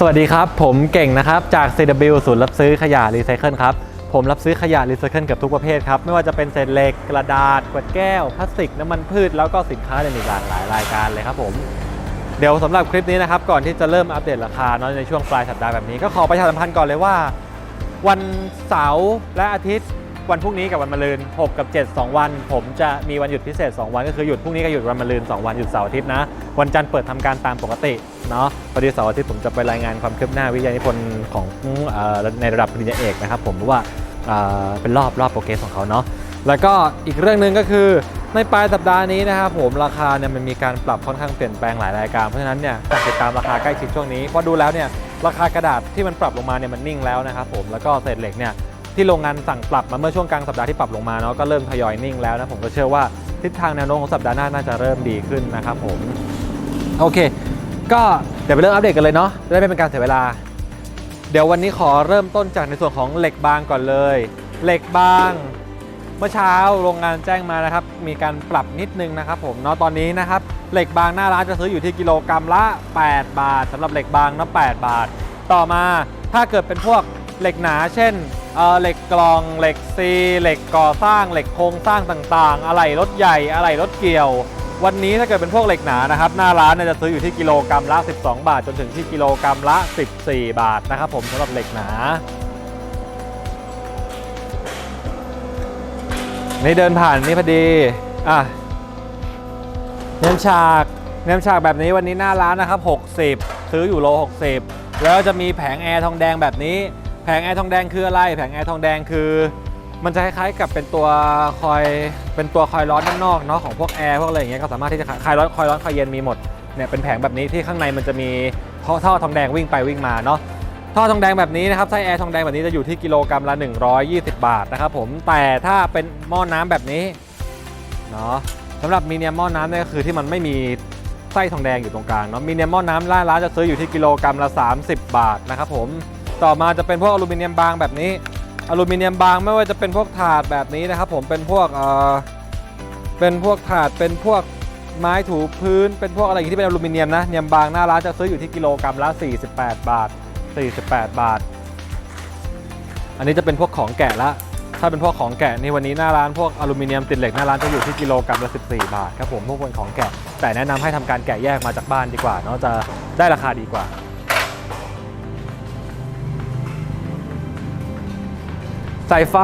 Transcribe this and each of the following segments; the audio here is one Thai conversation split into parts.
สวัสดีครับ ผมเก่งนะครับ จาก CW ศูนย์รับซื้อขยะรีไซเคิลครับ ผมรับซื้อขยะรีไซเคิลเกับทุกประเภทครับ ไม่ว่าจะเป็นเศษเหล็ก กระดาษขวดแก้ว พลาสติก น้ำมันพืช แล้วก็สินค้าอื่นอีกหลากหลายรายการเลยครับผม เดี๋ยวสำหรับคลิปนี้นะครับ ก่อนที่จะเริ่มอัปเดตราคาเนาะในช่วงปลายสัปดาห์แบบนี้ ก็ขอประชาสัมพันธ์ก่อนเลยว่า วันเสาร์และอาทิตย์วันพรุ่งนี้กับวันมะรืน6 กับ 7 2 วัน ผมจะมีวันหยุดพิเศษ 2 วัน ก็คือหยุดพรุ่งนี้กับหยุดวันมะรืน2 วันหยุดเสาร์อาทิตย์นะ วันจันทร์เปิดทำการตามปกติเนาะพอดีเสาร์อาทิตย์ผมจะไปรายงานความคืบหน้าวิทยานิพนธ์ของออในระดับปริญญาเอกนะครับผมเพราะว่าเเป็นรอบรอบโปรเกรสของเขาเนาะแล้วก็อีกเรื่องหนึ่งก็คือในปลายสัปดาห์นี้นะครับผมราคาเนี่ยมันมีการปรับค่อนข้างเปลี่ยนแปลงหลายรายการเพราะฉะนั้นเนี่ยติดตามราคาใกล้ชิดช่วงนี้เพราะดูแล้วเนี่ยราคากระดาษที่มันปรับลงมาเนี่ยมันนิ่งแล้วนะครับผมแล้วก็เศษเหล็กเนี่ยที่โรงงานสั่งปรับมาเมื่อช่วงกลางสัปดาห์ที่ปรับลงมาเนาะก็เริ่มทยอยนิ่งแล้วนะผมก็เชื่อว่าทิศทางแนวโน้มของสัปดาห์หน้าน่าจะเริ่มดีขึ้นนะครับผม โอเค ก็เดี๋ยวไปเริ่มอัปเดตกันเลยเนาะจะได้ไม่เป็นการเสียเวลา เดี๋ยววันนี้ขอเริ่มต้นจากในส่วนของเหล็กบางก่อนเลย เหล็กบาง เมื่อเช้าโรงงานแจ้งมานะครับ มีการปรับนิดนึงนะครับผมเนาะตอนนี้นะครับ เหล็กบางหน้าร้านจะซื้ออยู่ที่กิโลกรัมละ 8 บาทสำหรับเหล็กบางนะ8บาท ต่อมาถ้าเกิดเป็นพวกเหล็กหนา เช่นเเหล็กกลองเหล็กซีเหล็กก่อสร้างเหล็กโครงสร้างต่างๆ อะไหล่รถใหญ่อะไหล่รถเกี่ยว วันนี้ถ้าเกิดเป็นพวกเหล็กหนานะครับหน้าร้านเนี่ยจะซื้ออยู่ที่กิโลกรัมละ 12 บาท จนถึงที่กิโลกรัมละ 14 บาทนะครับผมสำหรับเหล็กหนานี่เดินผ่านนี่พอดีอะเนียมฉากเนียมฉากแบบนี้วันนี้หน้าร้านนะครับ 60 ซื้ออยู่โล 60 แล้วจะมีแผงแอร์ทองแดงแบบนี้ แผงแอร์ทองแดงคืออะไร แผงแอร์ทองแดงคือ มันจะคล้ายๆกับเป็นตัวคอยเป็นตัวคอยร้อนด้านนอกเนาะของพวกแอร์พวกอะไรอย่างเงี้ยก็สามารถที่จะคลายร้อนคอยร้อนคอยเย็นมีหมดเนี่ยเป็นแผงแบบนี้ที่ข้างในมันจะมีท่อท่อทองแดงวิ่งไปวิ่งมาเนาะท่อทองแดงแบบนี้นะครับไส้แอร์ทองแดงแบบนี้จะอยู่ที่กิโลกรัมละ 120 บาทนะครับผมแต่ถ้าเป็นหม้อน้ำแบบนี้เนาะสำหรับมีเนียมหม้อน้ำเนี่ยก็คือที่มันไม่มีไส้ทองแดงอยู่ตรงกลางเนาะมีเนียมหม้อน้ำร้านร้านจะซื้ออยู่ที่กิโลกรัมละ 30 บาทนะครับผมต่อมาจะเป็นพวกอลูมิเนียมบางแบบนี้ อลูมิเนียมบางไม่ว่าจะเป็นพวกถาดแบบนี้นะครับ ผมเป็นพวกเอ่อเป็นพวกถาดเป็นพวกไม้ถูพื้น เป็นพวกอะไรที่เป็นอลูมิเนียมนะเนียมบางหน้าร้านจะซื้ออยู่ที่กิโลกรัมละ 48 บาท 48 บาท อันนี้จะเป็นพวกของแกะละถ้าเป็นพวกของแกะนี่วันนี้หน้าร้านพวกอลูมิเนียมติดเหล็กหน้าร้านจะอยู่ที่กิโลกรัมละ 14 บาทครับผมพวกเป็นของแกะ แต่แนะนำให้ทำการแกะแยกมาจากบ้านดีกว่าเนาะจะได้ราคาดีกว่า สายไฟ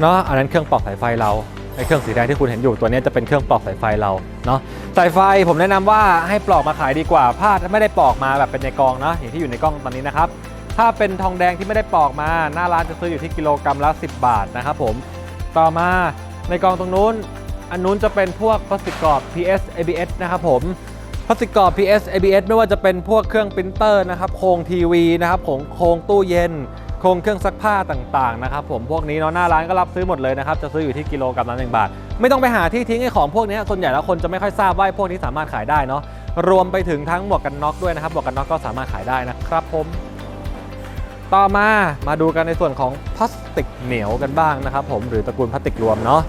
เนาะอันนั้นเครื่องปลอกสายไฟเราไอเครื่องสีแดงที่คุณเห็นอยู่ตัวนี้จะเป็นเครื่องปลอกสายไฟเราเนาะสายไฟผมแนะนำว่าให้ปลอกมาขายดีกว่าผ้าไม่ได้ปลอกมาแบบเป็นในกองเนาะอย่างที่อยู่ในกล้องตอนนี้นะครับถ้าเป็นทองแดงที่ไม่ได้ปลอกมาหน้าร้านจะซื้ออยู่ที่กิโลกรัมละ 10 บาทนะครับผมต่อมาในกองตรงนู้น อันนู้นจะเป็นพวกพลาสติกกรอบ PS ABS นะครับผมพลาสติกกรอบ PS ABS ไม่ว่าจะเป็นพวกเครื่องปรินเตอร์นะครับโครงทีวีนะครับของโครงตู้เย็น โครงเครื่องซักผ้าต่างๆนะครับผมพวกนี้เนาะหน้าร้านก็รับซื้อหมดเลยนะครับจะซื้ออยู่ที่กิโลกรัมละหนึ่งบาท ไม่ต้องไปหาที่ทิ้งไอ้ของพวกนี้ส่วนใหญ่แล้วคนจะไม่ค่อยทราบว่าพวกนี้สามารถขายได้เนาะรวมไปถึงทั้งหมวกกันน็อกด้วยนะครับหมวกกันน็อกก็สามารถขายได้นะครับผมต่อมามาดูกันในส่วนของพลาสติกเหนียวกันบ้างนะครับผมหรือตระกูลพลาสติกรวมเนาะ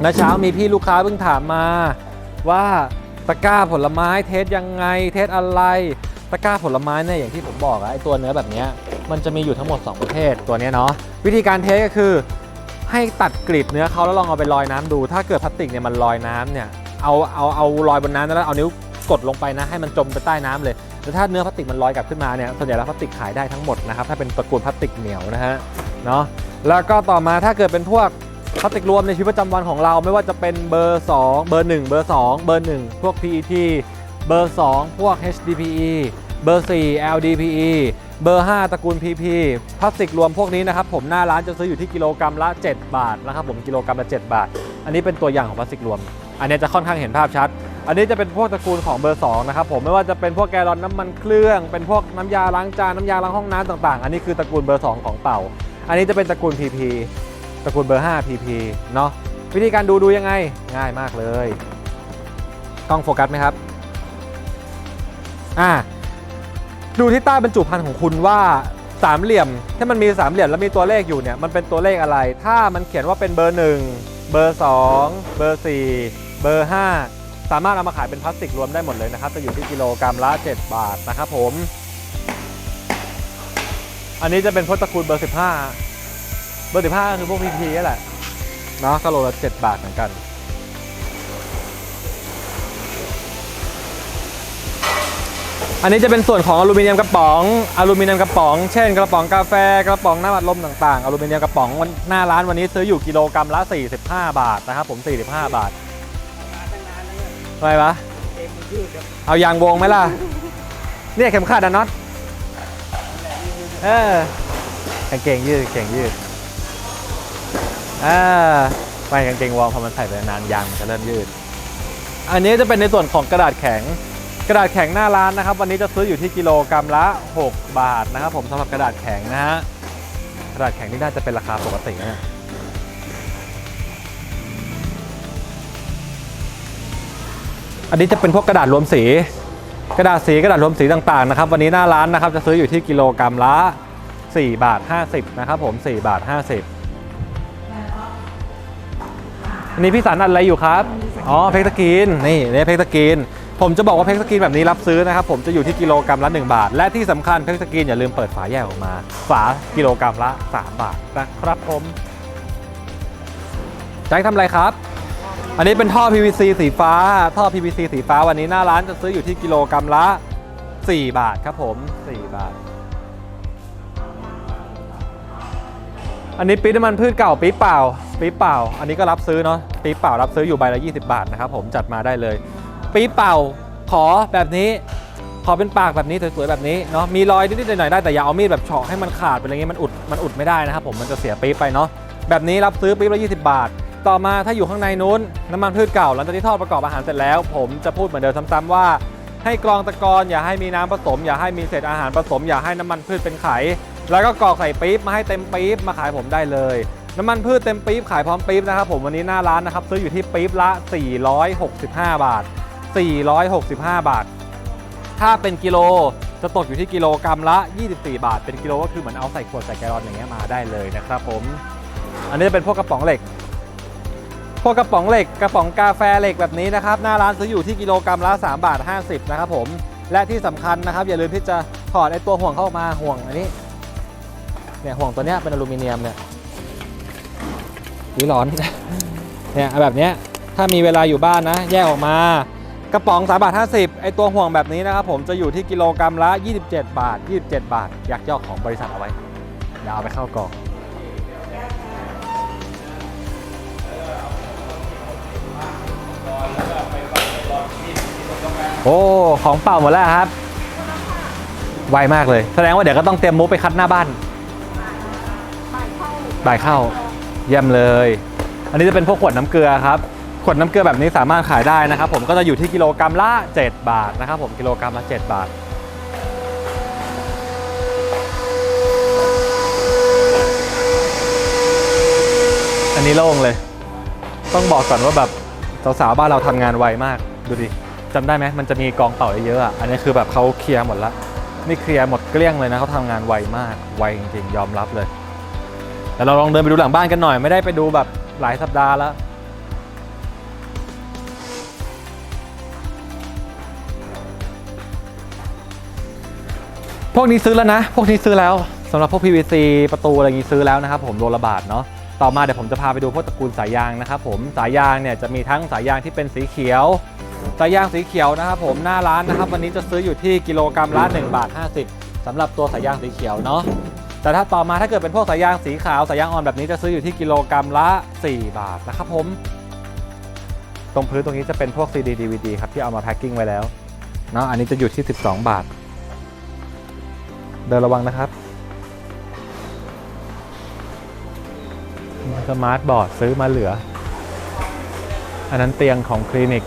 เมื่อเช้ามีพี่ลูกค้าเพิ่งถามมาว่าตะกร้าผลไม้เทสยังไง เทสอะไร ตะกร้าผลไม้เนี่ยอย่างที่ผมบอกอะไอตัวเนื้อแบบเนี้ย มันจะมีอยู่ทั้งหมด 2 ประเภทตัวนี้เนาะวิธีการเทสก็คือให้ตัดกรีบเนื้อเขาแล้วลองเอาไปลอยน้ำดู ถ้าเกิดพลาสติกเนี่ยมันลอยน้ำเนี่ยเอาเอาเอาลอยบนน้ำแล้วเอานิ้วกดลงไปนะให้มันจมไปใต้น้ำเลยแต่ถ้าเนื้อพลาสติกมันลอยกลับขึ้นมาเนี่ยส่วนใหญ่แล้วพลาสติกขายได้ทั้งหมดนะครับถ้าเป็นตระกูลพลาสติกเหนียวนะฮะเนาะแล้วก็ต่อมาถ้าเกิดเป็นพวกพลาสติกรวมในชีวิตประจำวันของเราไม่ว่าจะเป็นเบอร์ 2 เบอร์ 1 เบอร์ 2 เบอร์ 1 พวก PET เบอร์ 2 พวก HDPE เบอร์ 4 LDPE เบอร์ 5ตระกูล PP พลาสติกรวมพวกนี้นะครับผมหน้าร้านจะซื้ออยู่ที่กิโลกรัมละ 7 บาทนะครับผมกิโลกรัมละ 7 บาท อันนี้เป็นตัวอย่างของพลาสติกรวม อันนี้จะค่อนข้างเห็นภาพชัด อันนี้จะเป็นพวกตระกูลของเบอร์ 2 นะครับผมไม่ว่าจะเป็นพวกแกลลอนน้ำมันเครื่อง เป็นพวกน้ำยาล้างจานน้ำยาล้างห้องน้ำต่างๆ อันนี้คือตระกูลเบอร์ 2 ของเป่า อันนี้จะเป็นตระกูล PP ตระกูลเบอร์ 5 PP เนาะวิธีการดูดูยังไงง่ายมากเลยกล้องโฟกัสไหมครับอ่า ดูที่ใต้บรรจุภัณฑ์ของคุณว่าสามเหลี่ยมถ้ามันมีสามเหลี่ยมแล้วมีตัวเลขอยู่เนี่ยมันเป็นตัวเลขอะไร ถ้ามันเขียนว่าเป็นเบอร์1เบอร์2เบอร์4เบอร์5สามารถเอามาขายเป็นพลาสติกรวมได้หมดเลยนะครับ จะอยู่ที่กิโลกรัมละ 7 บาทนะครับผม อันนี้จะเป็นพจตระกูลเบอร์ 15 เบอร์ 15 คือพวกพีพีนั่นแหละเนาะก็โลละ 7 บาทเหมือนกัน อันนี้จะเป็นส่วนของอลูมิเนียมกระป๋อง อลูมิเนียมกระป๋อง เช่น กระป๋องกาแฟ กระป๋องน้ำอัดลมต่างๆ อลูมิเนียมกระป๋องหน้าร้านวันนี้ซื้ออยู่กิโลกรัมละ 45 บาทนะครับผม 45 บาทอะไรปะเอายางวงไหมล่ะ เนี่ยเข็มขัดอะน็อต เออกางเกงยืดกางเกงยืดอ่าไม่กางเกงวอร์มพอมันใส่ไปนานยางมันจะเริ่มยืด อันนี้จะเป็นในส่วนของกระดาษแข็ง กระดาษแข็งหน้าร้านนะครับ วันนี้จะซื้ออยู่ที่กิโลกรัมละ 6 บาทนะครับ ผมสำหรับกระดาษแข็งนะฮะกระดาษแข็งนี่น่าจะเป็นราคาปกตินะอันนี้จะเป็นพวกกระดาษรวมสี กระดาษสีกระดาษรวมสีต่างๆนะครับ วันนี้หน้าร้านนะครับ จะซื้ออยู่ที่กิโลกรัมละ 4 บาท 50 นะครับ ผม 4 บาท 50อันนี้พี่สันอัดอะไรอยู่ครับ อ๋อเพกตะกีนนี่เนี่ยเพกตะกีน ผมจะบอกว่าเพกตะกีนแบบนี้รับซื้อนะครับผมจะอยู่ที่กิโลกรัมละ 1 บาท และที่สำคัญเพกตะกีนอย่าลืมเปิดฝาแยกออกมา ฝากิโลกรัมละ 3 บาทนะครับผมแจ็คทำอะไรครับ อันนี้เป็นท่อ PVC สีฟ้า ท่อ PVC สีฟ้าวันนี้หน้าร้านจะซื้ออยู่ที่กิโลกรัมละ 4 บาทครับผม 4 บาท อันนี้ปี๊บน้ำมันพืชเก่าปี๊บเปล่าปี๊บเปล่า อันนี้ก็รับซื้อเนาะปี๊บเปล่ารับซื้ออยู่ใบละ 20 บาทนะครับผมจัดมาได้เลย ปี๊บเป่าขอแบบนี้ ขอเป็นปากแบบนี้สวยๆแบบนี้เนาะมีรอยนิดๆหน่อยๆได้แต่อย่าเอามีดแบบเฉาะให้มันขาดเป็นอะไรเงี้ยมันอุดมันอุดไม่ได้นะครับผมมันจะเสียปี๊บไปเนาะแบบนี้รับซื้อปี๊บละ20 บาท ต่อมาถ้าอยู่ข้างในนู้น น้ำมันพืชเก่าหลังจากที่ทอดประกอบอาหารเสร็จแล้ว ผมจะพูดเหมือนเดิมซ้ำๆว่า ให้กรองตะกอนอย่าให้มีน้ำผสม อย่าให้มีเศษอาหารผสม อย่าให้น้ำมันพืชเป็นไข แล้วก็กรอกใส่ปี๊บมาให้เต็มปี๊บมาขายผมได้เลยน้ำมันพืชเต็มปี๊บขายพร้อมปี๊บนะครับผมวันนี้หน้าร้านนะครับซื้ออยู่ที่ปี๊บละ 465 บาท 465 บาท ถ้าเป็นกิโลจะตกอยู่ที่กิโลกรัมละ 24 บาท เป็นกิโลก็คือเหมือนเอาใส่ขวดใส่แกลอนอย่างเงี้ยมาได้เลยนะครับผม อันนี้จะเป็นพวกกระป๋องเหล็ก พวกกระป๋องเหล็กกระป๋องกาแฟเหล็กแบบนี้นะครับ หน้าร้านซื้ออยู่ที่กิโลกรัมละ 3 บาท 50 นะครับผม และที่สำคัญนะครับ อย่าลืมที่จะถอดไอตัวห่วงเข้ามาห่วงอันนี้ เนี่ยห่วงตัวเนี้ยเป็นอลูมิเนียมเนี่ยวิร้อน เนี่ยเอาแบบเนี้ยถ้ามีเวลาอยู่บ้านนะ แยกออกมา กระป๋อง3บาท50ไอตัวห่วงแบบนี้นะครับผมจะอยู่ที่กิโลกรัมละ 27 บาท 27 บาท อยากย่อของบริษัทเอาไว้เดี๋ยวเอาไปเข้ากล่องโอ้ของเปล่าหมดแล้วครับ ไวมากเลย แสดงว่าเดี๋ยวก็ต้องเตรียมมุกไปคัดหน้าบ้านบ่ายเข้า เยี่ยมเลย อันนี้จะเป็นพวกขวดน้ำเกลือครับ ขวดน้ำเกลือแบบนี้สามารถขายได้นะครับผมก็จะอยู่ที่กิโลกรัมละ 7 บาทนะครับผมกิโลกรัมละ 7 บาท อันนี้โล่งเลย ต้องบอกก่อนว่าแบบสาวๆบ้านเราทำงานไวมากดูดิจำได้ไหมมันจะมีกองเป่าเยอะอะอันนี้คือแบบเขาเคลียร์หมดละนี่เคลียร์หมดเกลี้ยงเลยนะเขาทำงานไวมากไวจริงๆยอมรับเลยแต่เราลองเดินไปดูหลังบ้านกันหน่อย ไม่ได้ไปดูแบบหลายสัปดาห์แล้ว พวกนี้ซื้อแล้วนะ พวกนี้ซื้อแล้วสำหรับพวก PVC ประตูอะไรอย่างนี้ซื้อแล้วนะครับผมโลละบาทเนาะต่อมาเดี๋ยวผมจะพาไปดูพวกตระกูลสายยางนะครับผมสายยางเนี่ยจะมีทั้งสายยางที่เป็นสีเขียว สายยางสีเขียวนะครับผมหน้าร้านนะครับ วันนี้จะซื้ออยู่ที่กิโลกรัมละ1บาท50สำหรับตัวสายยางสีเขียวเนาะแต่ถ้าต่อมาถ้าเกิดเป็นพวกสายยางสีขาวสายยางอ่อนแบบนี้จะซื้ออยู่ที่กิโลกรัมละ 4 บาทนะครับผม ตรงพื้นตรงนี้จะเป็นพวก CD DVD ครับที่เอามาแพ็คกิ้งไว้แล้วเนาะอันนี้จะอยู่ที่ 12 บาท เดินระวังนะครับสมาร์ทบอร์ดซื้อมาเหลือ อันนั้นเตียงของคลินิก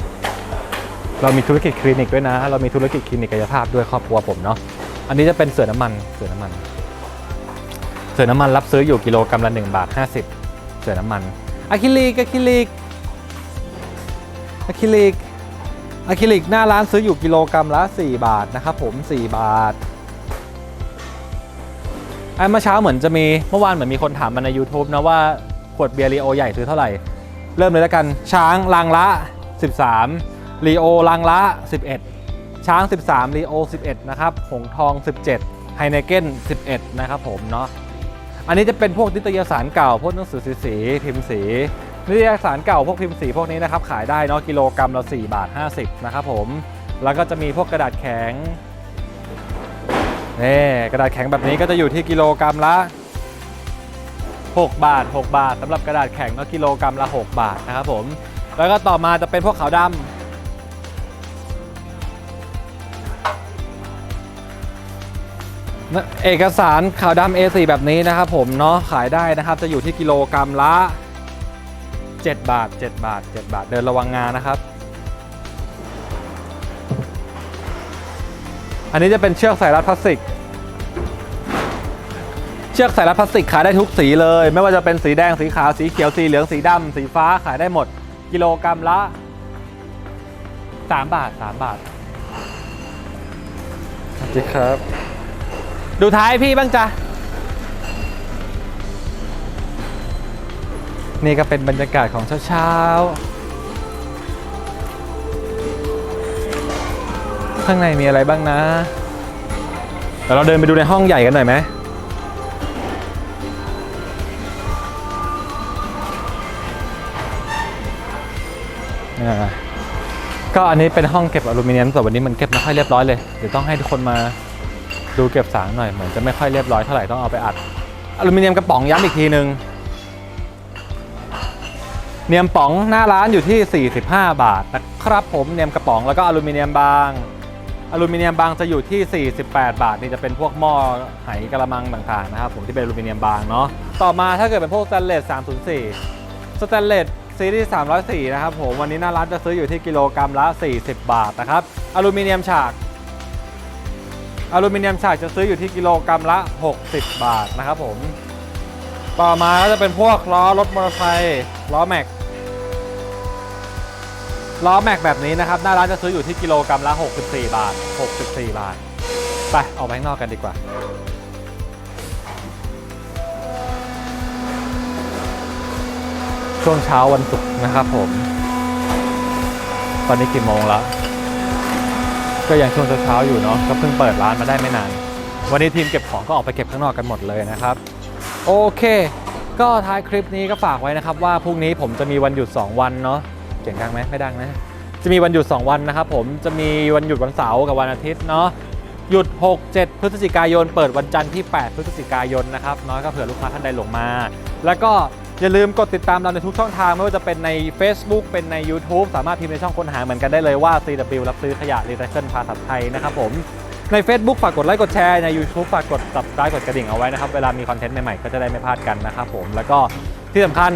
เรามีธุรกิจคลินิกด้วยนะ เรามีธุรกิจคลินิกกายภาพด้วยครอบครัวผมเนาะ อันนี้จะเป็นเสือน้ำมัน เสือน้ำมัน เสือน้ำมันรับซื้ออยู่กิโลกรัมละ1บาท50 เสือน้ำมันอะคริลิกอะคริลิกอะคริลิกอะคริลิกหน้าร้านซื้ออยู่กิโลกรัมละ 4 บาทนะครับผม 4 บาท เมื่อเช้าเหมือนจะมีเมื่อวานเหมือนมีคนถามมาใน YouTube นะว่าขวดเบียร์รีโอใหญ่ซื้อเท่าไหร่ เริ่มเลยแล้วกันช้างลังละ 13ลีโอลังละ 11 ช้าง 13ลีโอ 11 นะครับ หงทอง 17 ไฮเนเก้น 11 นะครับผมเนาะอันนี้จะเป็นพวกนิตยสารเก่า พวกหนังสือสีสีพิมพ์สีนิตยสารเก่าพวกพิมพ์สีพวกนี้นะครับขายได้เนาะกิโลกรัมละ4บาท50นะครับผมแล้วก็จะมีพวกกระดาษแข็ง นี่กระดาษแข็งแบบนี้ก็จะอยู่ที่กิโลกรัมละ 6 บาท 6 บาทสำหรับกระดาษแข็งเนาะกิโลกรัมละ 6 บาทนะครับผมแล้วก็ต่อมาจะเป็นพวกขาวดำเอกสารขาวดำ A4 แบบนี้นะครับผมเนาะขายได้นะครับจะอยู่ที่กิโลกรัมละ 7 บาท 7 บาท 7 บาทเดินระวังงานนะครับ อันนี้จะเป็นเชือกสายรัดพลาสติก เชือกสายรัดพลาสติกขายได้ทุกสีเลย ไม่ว่าจะเป็นสีแดงสีขาวสีเขียวสีเหลืองสีดำสีฟ้าขายได้หมด กิโลกรัมละ 3 บาท 3 บาทสวัสดีครับ ดูท้ายพี่บ้างจ้ะนี่ก็เป็นบรรยากาศของเช้าๆ ข้างในมีอะไรบ้างนะเดี๋ยวเราเดินไปดูในห้องใหญ่กันหน่อยไหมอ่าก็อันนี้เป็นห้องเก็บอลูมิเนียมแต่วันนี้มันเก็บไม่ค่อยเรียบร้อยเลยเดี๋ยวต้องให้ทุกคนมาดูเก็บสางหน่อยเหมือนจะไม่ค่อยเรียบร้อยเท่าไหร่ต้องเอาไปอัดอลูมิเนียมกระป๋องย้ำอีกทีนึงเนียมป๋องหน้าร้านอยู่ที่ 45 บาทนะครับผมเนียมกระป๋องแล้วก็อลูมิเนียมบาง อลูมิเนียมบางจะอยู่ที่ 48 บาท นี่จะเป็นพวกหม้อไหกระมังต่างๆนะครับผมที่เป็นอลูมิเนียมบางเนาะต่อมาถ้าเกิดเป็นพวกสแตนเลส 304 สแตนเลสซีรีส์304 นะครับผมวันนี้หน้าร้านจะซื้ออยู่ที่กิโลกรัมละ 40 บาทนะครับอลูมิเนียมฉากอลูมิเนียมฉากจะซื้ออยู่ที่กิโลกรัมละ 60 บาทนะครับผม ต่อมาก็จะเป็นพวกล้อรถมอเตอร์ไซค์ล้อแม็ก ล้อแม็กแบบนี้นะครับ หน้าร้านจะซื้ออยู่ที่กิโลกรัมละ 64 บาท 64 บาท ไปออกไปข้างนอกกันดีกว่า ช่วงเช้าวันศุกร์นะครับผม ตอนนี้กี่โมงแล้ว ก็ยังช่วงเช้าๆอยู่เนาะ ก็เพิ่งเปิดร้านมาได้ไม่นาน วันนี้ทีมเก็บของก็ออกไปเก็บข้างนอกกันหมดเลยนะครับ โอเค ก็ท้ายคลิปนี้ก็ฝากไว้นะครับว่าพรุ่งนี้ผมจะมีวันหยุด 2 วันเนาะ เสียงดังไหมไม่ดังนะ จะมีวันหยุด 2 วันนะครับผมจะมีวันหยุดวันเสาร์กับวันอาทิตย์เนาะหยุด 6 7 พฤศจิกายน เปิดวันจันทร์ที่ 8 พฤศจิกายนนะครับเนาะก็เผื่อลูกค้าท่านใดหลงมา แล้วก็อย่าลืมกดติดตามเราในทุกช่องทาง ไม่ว่าจะเป็นใน Facebook เป็นใน YouTube สามารถพิมพ์ในช่องค้นหาเหมือนกันได้เลยว่า CW รับซื้อขยะรีไซเคิลภาษาไทยนะครับผมใน Facebook ฝากกดไลค์กดแชร์ใน YouTube ฝากกด subscribe กดกระดิ่งเอาไว้นะครับ เวลามีคอนเทนต์ใหม่ๆ ก็จะได้ไม่พลาดกันนะครับผมแล้วก็ ที่สำคัญ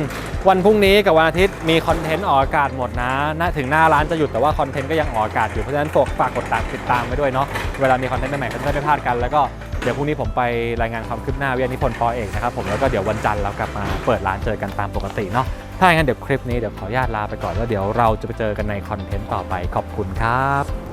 วันพรุ่งนี้กับวันอาทิตย์มีคอนเทนต์ออกอากาศหมดนะณถึงหน้าร้านจะหยุดแต่ว่าคอนเทนต์ก็ยังออกอากาศอยู่เพราะฉะนั้นฝากกดตามติดตามไว้ด้วยเนาะเวลามีคอนเทนต์ใหม่ๆก็จะได้ไม่พลาดกันแล้วก็เดี๋ยวพรุ่งนี้ผมไปรายงานความคืบหน้าวิทยานิพนธ์ปอเอกนะครับผมแล้วก็เดี๋ยววันจันทร์เรากลับมาเปิดร้านเจอกันตามปกติเนาะถ้าอย่างนั้นเดี๋ยวคลิปนี้เดี๋ยวขออนุญาตลาไปก่อนแล้วเดี๋ยวเราจะไปเจอกันในคอนเทนต์ต่อไปขอบคุณครับ